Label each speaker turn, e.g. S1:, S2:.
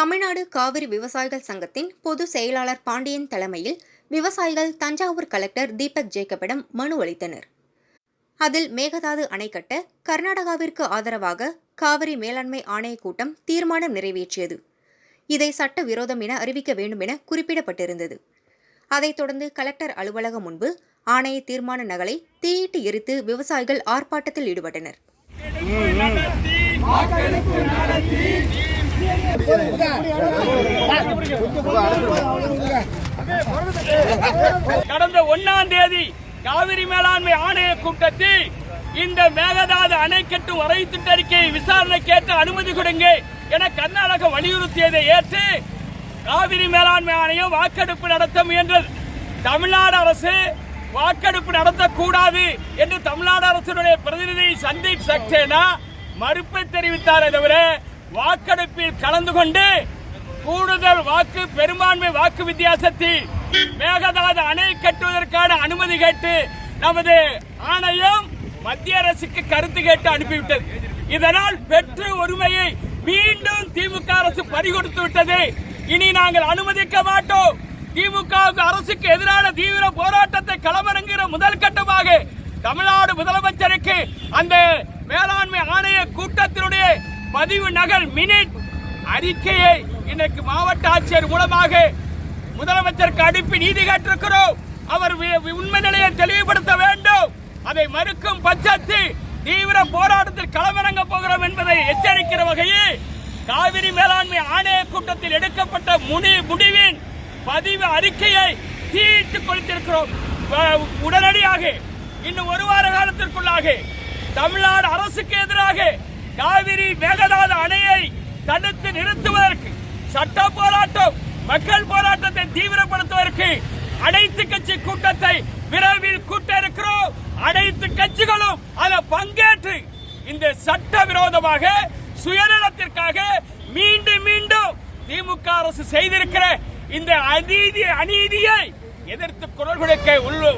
S1: தமிழ்நாடு காவிரி விவசாயிகள் சங்கத்தின் பொதுச் செயலாளர் பாண்டியன் தலைமையில் விவசாயிகள் தஞ்சாவூர் கலெக்டர் தீபக் ஜேக்கபிடம் மனு அளித்தனர். அதில் மேகதாது அணை கட்ட கர்நாடகாவிற்கு ஆதரவாக காவிரி மேலாண்மை ஆணையக் கூட்டம் தீர்மானம் நிறைவேற்றியது. இதை சட்ட விரோதம் என அறிவிக்க வேண்டும் என குறிப்பிடப்பட்டிருந்தது. அதைத் தொடர்ந்து கலெக்டர் அலுவலகம் முன்பு ஆணைய தீர்மான நகலை தீயிட்டு எரித்து விவசாயிகள் ஆர்ப்பாட்டத்தில் ஈடுபட்டனர்.
S2: கடந்த ஒன்னாம் தேதி காவிரி மேலாண்மை ஆணைய கூட்டத்தில் இந்த மேகதாது அணை கட்டும் வரை திட்டறிக்கையை விசாரணை கேட்டு அனுமதி கொடுங்க என கர்நாடகம் வலியுறுத்தியதை ஏற்று காவிரி மேலாண்மை ஆணையம் வாக்கெடுப்பு நடத்த முயன்றது. தமிழ்நாடு அரசு வாக்கெடுப்பு நடத்தக்கூடாது என்று தமிழ்நாடு அரசினுடைய பிரதிநிதி சந்தீப் சக்சேனா மறுப்பை தெரிவித்தாரே தவிர வாக்கெடுப்பில் கலந்து கொண்டு கூடுதல் வாக்கு பெரும்பான்மை வாக்கு வித்தியாசத்தில் மேகதாது அணை கட்டுவதற்கான அனுமதி கேட்டு நமது ஆணையம் மத்திய அரசுக்கு கருத்து கேட்டு அனுப்பிவிட்டது. இதனால் பெற்று உரிமையை மீண்டும் திமுக அரசு பறிகொடுத்து விட்டது. இனி நாங்கள் அனுமதிக்க மாட்டோம். திமுக அரசுக்கு எதிரான தீவிர போராட்டத்தை களமிறங்குகிற முதல் கட்டமாக தமிழ்நாடு முதலமைச்சருக்கு அந்த மேலாண்மை ஆணைய கூட்டத்தினுடைய பதிவு நகல் மினிட் அறிக்கையை இன்னைக்கு மாவட்ட ஆட்சியர் மூலமாக முதலமைச்சருக்கு அனுப்பி நீதி கேட்டிருக்கிறோம். அவர் வி- உண்மை நிலையை தெளிவுபடுத்த வேண்டும். அதை மறுக்கும் பட்சத்தில் தீவிர போராட்டத்தில் களமிறங்க போகிறோம் என்பதை எச்சரிக்கிற வகையில் காவிரி மேலாண்மை ஆணைய கூட்டத்தில் எடுக்கப்பட்ட முனி முடிவின் பதிவு அறிக்கையை தீட்டு கொடுத்திருக்கிறோம். உடனடியாக இன்னும் ஒரு வார காலத்திற்குள்ளாக தமிழ்நாடு அரசுக்கு எதிராக காவிரி மேகதாது அணையை தடுத்து நிறுத்துவதற்கு சட்ட போராட்டம் மக்கள் போராட்டத்தை தீவிரப்படுத்துவதற்கு அனைத்து கட்சி கூட்டத்தை விரைவில் கூட்ட இருக்கிறோம் அனைத்து கட்சிகளும் அதில் பங்கேற்று இந்த சட்ட விரோதமாக சுயநலத்திற்காக மீண்டும் மீண்டும் திமுக அரசு செய்திருக்கிற இந்த அநீதி அநீதியை எதிர்த்து குரல் கொடுக்க உள்ள